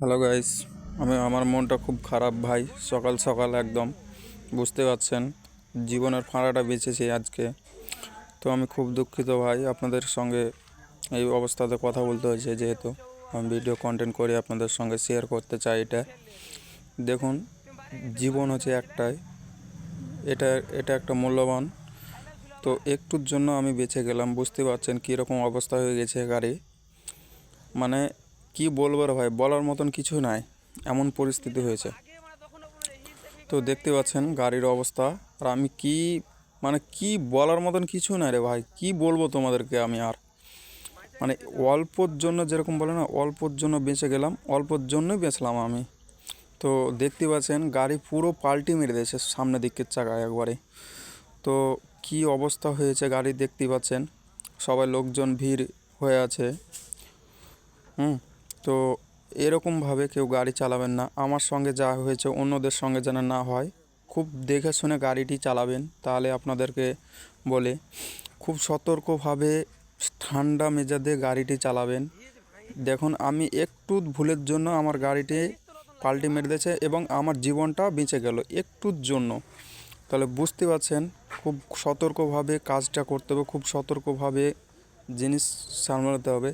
Hello guys আমি, আমার মনটা খুব খারাপ, ভাই। সকাল সকাল একদম। বুঝতে পারছেন, জীবনের ফাঁড়াটা বেঁচেছি আজকে। তো আমি খুব দুঃখিত, ভাই। আপনাদের সঙ্গে এই অবস্থাতে কথা বলতে হয়েছে, যেহেতু আমি ভিডিও কন্টেন্ট করে আপনাদের সঙ্গে শেয়ার করতে চাই এটা। দেখুন, জীবন হচ্ছে একটাই। এটা এটা একটা মূল্যবান। তো একটুর জন্য আমি বেঁচে গেলাম। বুঝতে পারছেন কীরকম অবস্থা হয়ে গেছে গাড়ি। মানে কি বলব রে ভাই? বলার মতন কিছু নাই। এমন পরিস্থিতি হয়েছে। তো দেখতে পাচ্ছেন গাড়ির অবস্থা। আর আমি কি মানে কি বলার মতন কিছু নাই রে ভাই। কি বলব তোমাদেরকে আমি আর? মানে অল্পর জন্য যেরকম বলে না, অল্পর জন্য বেঁচে গেলাম, অল্পর জন্যই বেঁচলাম আমি। তো দেখতে পাচ্ছেন গাড়ি পুরো পাল্টি মেরে দিয়েছে সামনের দিকের চাকা একবারে। তো কি অবস্থা হয়েছে গাড়ি দেখতে পাচ্ছেন? সবাই লোকজন ভিড় হয়ে আছে। হুম? তো এরকমভাবে কেউ গাড়ি চালাবেন না। আমার সঙ্গে যা হয়েছে অন্যদের সঙ্গে যেন না হয়। খুব দেখে শুনে গাড়িটি চালাবেন, তাহলে আপনাদেরকে বলে খুব সতর্কভাবে ঠান্ডা মেজাজে গাড়িটি চালাবেন। দেখুন, আমি একটু ভুলের জন্য আমার গাড়িটি পাল্টি মেরে দিয়েছে এবং আমার জীবনটা বেঁচে গেল একটুর জন্য। তাহলে বুঝতে পারছেন, খুব সতর্কভাবে কাজটা করতে হবে, খুব সতর্কভাবে জিনিস সামলাতে হবে।